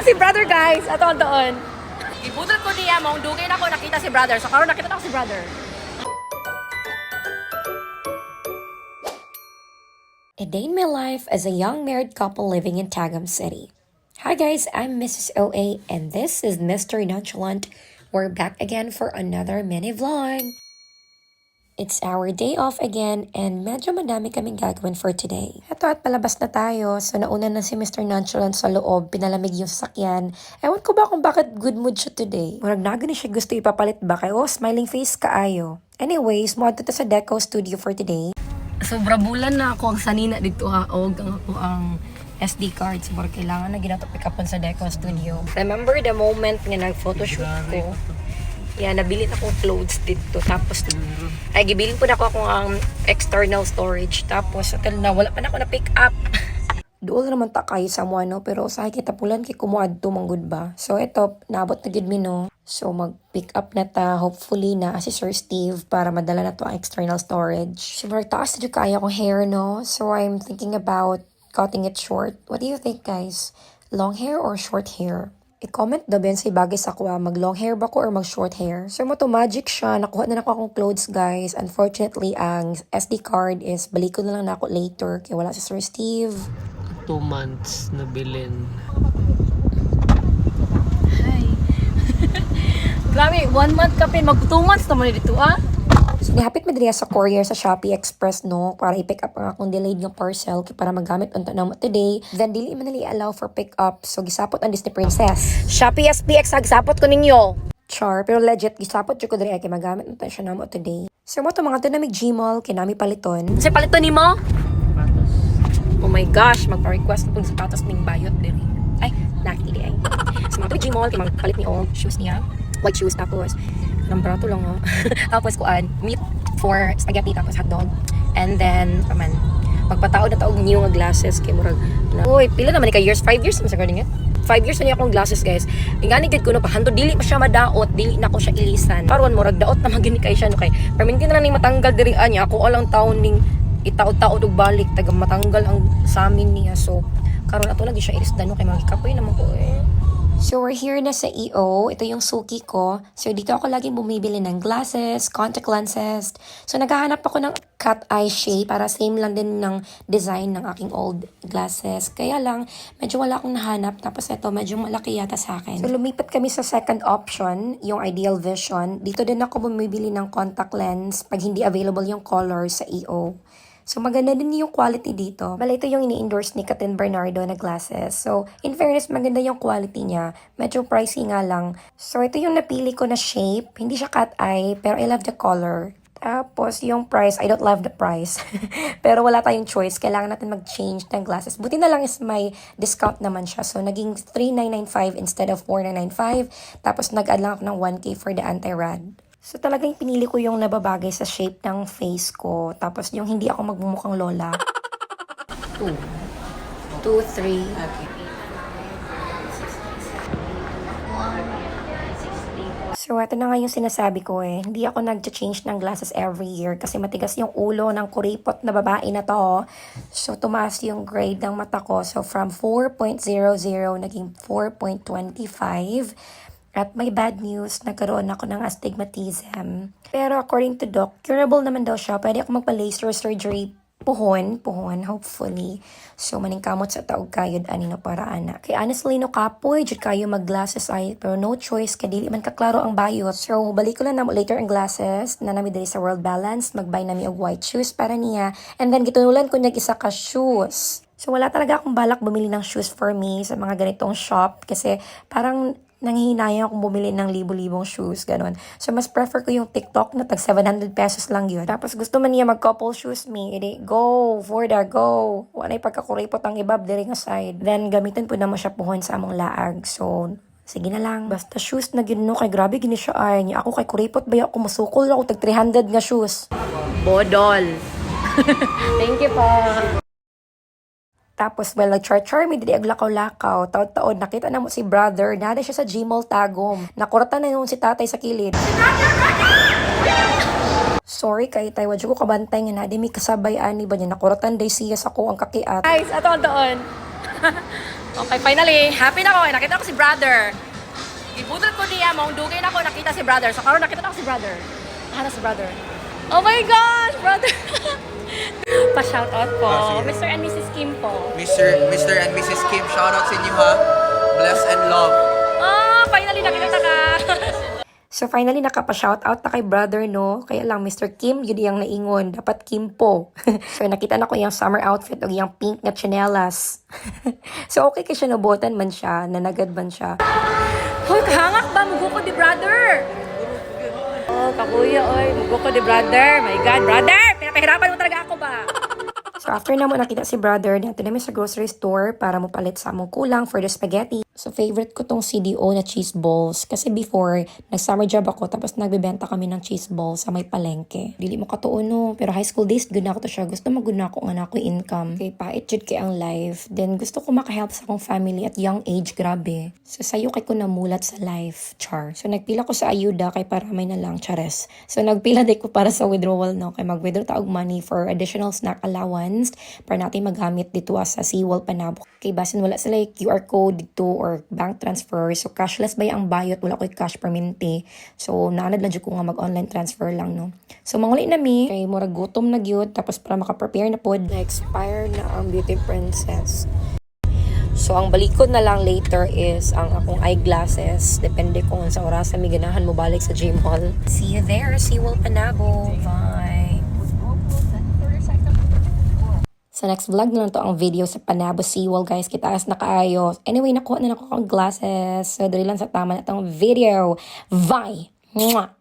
Na si brother guys, ato ang doon. Ibudol ko niya mong dugay na ko nakita si brother. So karon nakita ko si brother. A day in my life as a young married couple living in Tagum City. Hi guys, I'm Mrs. OA and this is Mr. Nonchalant. We're back again for another mini vlog. It's our day off again and medyo madami kaming gagawin for today. Ito at palabas na tayo. So nauna na si Mr. Nonchalant sa loob, pinalamig yung sasakyan. Ewan ko ba kung bakit good mood siya today. Murag na siya gusto ipapalit ba kay oh, smiling face kaayo. Anyways, mo to sa Deco Studio for today. Sobra bulan na ako ang sanina dito ha. Og ang ako ang SD card. Siguro kailangan na ginato pick upon sa Deco Studio. Remember the moment nga nag-photoshoot ko? Yeah, nabili na akong clothes dito. Tapos, ay, gibilin po na ako akong um, external storage. Tapos, until na, wala pa na ako na pick up. Duol naman ta kayo sa ano, pero sa kita pulan kay kumuad to manggod ba. So ito, naabot na gid mi no. So mag-pick up na ta, hopefully na si Sir Steve para madala na to ang external storage. Siguro taas na kaya kong hair no. So I'm thinking about cutting it short. What do you think guys? Long hair or short hair? I-comment daw Ben sa bagay sa kuha, mag long hair ba ko or mag short hair. So mo to magic siya, nakuha na ako akong clothes guys. Unfortunately, ang SD card is balik ko na lang na ako later kaya wala si Sir Steve. two months na bilin. Hi. Grabe, one month ka pin. Mag two months naman dito ah. So, nihapit mi diriya sa courier sa Shopee Express, no? Para i-pick up ang akong delayed nga parcel kay para magamit unta na mo today. Then, dili man nali allow for pick up. So, gisapot ang Disney Princess. Shopee SPX, hagsapot ko ninyo. Char, pero legit, gisapot jud ko diriya kay magamit unta siya na mo today. So, mo to mga tinamig Gmall, kinami paliton. Kasi palito ni mo? Patos. Oh my gosh, magpa-request sa sapatos ning bayot diri. Ay, nakiti di ay. Sa mga Gmall, kay magpalit ni og shoes niya. White shoes tapos ng lang oh. tapos kuan, meat for spaghetti tapos hotdog. And then, paman, magpataod na taog new nga glasses kay murag na. Uy, pila naman ni ka years? 5 years na sa garden 5 years na niya akong glasses guys. Ingani gid ko no pa hando dili pa siya madaot, dili na ko siya ilisan. Karon murag daot na magini kay siya no kay. Perminti na lang ni matanggal diri anya ako alang taon ning itaod-taod og balik taga matanggal ang sa amin niya. So karon ato lagi siya ilisdan no kay magikapoy naman ko eh. So, we're here na sa EO. Ito yung suki ko. So, dito ako laging bumibili ng glasses, contact lenses. So, naghahanap ako ng cat eye shape para same lang din ng design ng aking old glasses. Kaya lang, medyo wala akong nahanap. Tapos ito, medyo malaki yata sa akin. So, lumipat kami sa second option, yung Ideal Vision. Dito din ako bumibili ng contact lens pag hindi available yung color sa EO. So, maganda din yung quality dito. Bala, ito yung ini-endorse ni Katin Bernardo na glasses. So, in fairness, maganda yung quality niya. Medyo pricey nga lang. So, ito yung napili ko na shape. Hindi siya cat eye, pero I love the color. Tapos, yung price, I don't love the price. pero wala tayong choice. Kailangan natin mag-change ng glasses. Buti na lang is may discount naman siya. So, naging 3,995 instead of 4,995. Tapos, nag-add lang ako ng 1K for the anti-rad. So talagang pinili ko yung nababagay sa shape ng face ko. Tapos yung hindi ako magmumukhang lola. Two. Two, three. So, ito na nga yung sinasabi ko eh. Hindi ako nag-change ng glasses every year kasi matigas yung ulo ng kuripot na babae na to. So, tumaas yung grade ng mata ko. So, from 4.00 naging 4.25. At may bad news, nagkaroon ako ng astigmatism. Pero according to doc, curable naman daw siya. Pwede ako magpa-laser surgery puhon, puhon, hopefully. So, maningkamot sa taog kayod ani no para ana. Kay honestly no kapoy, jud kayo mag glasses ay, pero no choice, kay dili man kaklaro ang bayot. So, balik ko lang na later ang glasses, na nami diri sa World Balance, magbay nami og white shoes para niya, and then gitunulan ko niya isa ka shoes. So, wala talaga akong balak bumili ng shoes for me sa mga ganitong shop, kasi parang nanghihinayang akong bumili ng libo-libong shoes, ganun. So, mas prefer ko yung TikTok na tag 700 pesos lang yun. Tapos, gusto man niya mag-couple shoes me, edi, go, for the go. Wala pagkakuripot ang ibab, diri nga side. Then, gamitin po na mo siya puhon sa among laag. So, Sige na lang. Basta shoes na gino kay grabe gini siya ay niya. Ako kay kuripot ba ako masukol ako tag 300 nga shoes. Bodol. Thank you pa. Tapos, well, nag-char-char, may dili aglakaw-lakaw. Taon-taon, nakita na mo si brother, nada siya sa Gmall Tagum. Nakurata na yun si tatay sa kilid. Sorry kay tay, wadyo ko kabantay nga na, di mi kasabay ani ba niya, nakuratan day siya sa ko ang kakiat. Guys, ato doon. Okay, finally, happy na. Eh, nakita ko si brother. Ibudol ko niya, mong dugay na ako, nakita si brother. So, karon nakita na ako si brother. Ah, na si brother. Oh my gosh, brother! Pa-shoutout po. Ah, sige. Mr. and Mrs. Kim po. Mr. Mr. and Mrs. Kim, shoutout sa inyo ha. Bless and love. Ah, finally, nakita ka. So finally nakapa-shoutout na kay brother no. Kaya lang Mr. Kim yun yung naingon, dapat Kim po. so nakita na ko yung summer outfit o yung pink na chanelas. so okay kay siya nabotan man siya, nanagad man siya. Hoy, kahangak ba? Mugo ko di brother. Oh, kakuya, oy. Mugo ko brother. My God, brother! Pinapahirapan mo talaga ako ba? So after na mo nakita si brother, dito namin sa grocery store para mo palit sa among kulang for the spaghetti. So favorite ko tong CDO na cheese balls. Kasi before, nag-summer job ako tapos nagbebenta kami ng cheese balls sa may palengke. Dili mo katuon no, pero high school days, good na ako to siya. Gusto good na ako nga na ako income. Kay pait jud kay ang life. Then gusto ko makahelp sa akong family at young age, grabe. So sayo kay ko namulat sa life, char. So nagpila ko sa ayuda kay para may na lang, chares. So nagpila din ko para sa withdrawal no, kay mag-withdraw taog money for additional snack allowance para natin magamit dito sa Seawall Panabo. Kay basin wala sila yung QR code dito or bank transfer. So cashless ba ang bayot? Wala ko yung cash permanente. So naanad lang ko nga mag-online transfer lang no. So manguli na mi. Kay murag gutom na gyud tapos para maka-prepare na pod. Na-expire na ang Beauty Princess. So, ang balikod na lang later is ang akong eyeglasses. Depende kung sa oras na may ganahan mo balik sa gym hall. See you there, Seawall Panabo. Bye! Sa next vlog na lang to ang video sa Panabo Seawall guys. Kitaas na kaayo. Anyway, nakuha na nakuha akong glasses. So, dali lang sa tama na itong video. Bye! Mwah!